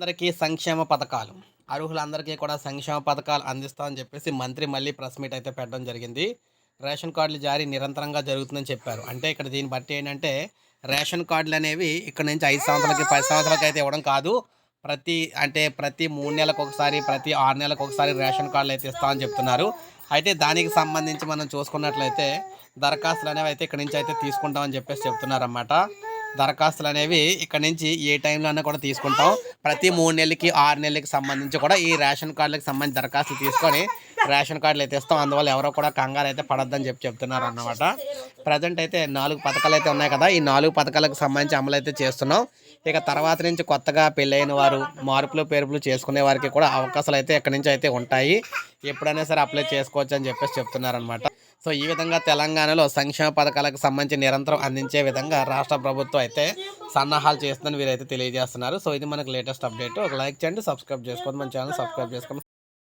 అందరికీ సంక్షేమ పథకాలు. అర్హులందరికీ కూడా సంక్షేమ పథకాలు అందిస్తామని చెప్పేసి మంత్రి మళ్ళీ ప్రెస్ మీట్ అయితే పెట్టడం జరిగింది. రేషన్ కార్డులు జారీ నిరంతరంగా జరుగుతుందని చెప్పారు. అంటే ఇక్కడ దీన్ని బట్టి ఏంటంటే రేషన్ కార్డులు అనేవి ఇక్కడ నుంచి ఐదు సంవత్సరాలకి పది సంవత్సరాలకి అయితే ఇవ్వడం కాదు. ప్రతి అంటే ప్రతి మూడు నెలలకు ఒకసారి ప్రతి ఆరు నెలలకు ఒకసారి రేషన్ కార్డులు అయితే ఇస్తామని చెప్తున్నారు. అయితే దానికి సంబంధించి మనం చూసుకున్నట్లయితే దరఖాస్తులు అనేవి అయితే ఇక్కడ నుంచి అయితే తీసుకుంటామని చెప్పేసి చెప్తున్నారన్నమాట. దరఖాస్తులు అనేవి ఇక్కడ నుంచి ఏ టైంలోనే కూడా తీసుకుంటాం. ప్రతి మూడు నెలలకి ఆరు నెలలకి సంబంధించి కూడా ఈ రేషన్ కార్డులకు సంబంధించి దరఖాస్తులు తీసుకొని రేషన్ కార్డులు అయితే ఇస్తాం. అందువల్ల ఎవరో కూడా కంగారు అయితే పడద్దని చెప్పి చెప్తున్నారు అన్నమాట. ప్రజెంట్ అయితే నాలుగు పథకాలు అయితే ఉన్నాయి కదా. ఈ నాలుగు పథకాలకు సంబంధించి అమలు అయితే చేస్తున్నాం. ఇక తర్వాత నుంచి కొత్తగా పెళ్ళైన వారు మార్పులు పేర్పులు చేసుకునే వారికి కూడా అవకాశాలు అయితే ఎక్కడి నుంచి అయితే ఉంటాయి. ఎప్పుడైనా సరే అప్లై చేసుకోవచ్చు అని చెప్పేసి చెప్తున్నారనమాట సో ఈ విధంగా తెలంగాణలో సంక్షేమ పథకాలకు సంబంధించి నిరంతరం అందించే విధంగా రాష్ట్ర ప్రభుత్వం అయితే సన్నాహాలు చేస్తుందని వీరైతే తెలియజేస్తున్నారు. సో ఇది మనకు లేటెస్ట్ అప్డేట్. ఒక లైక్ చేయండి సబ్స్క్రైబ్ చేసుకోండి మన ఛానల్ సబ్స్క్రైబ్ చేసుకోండి.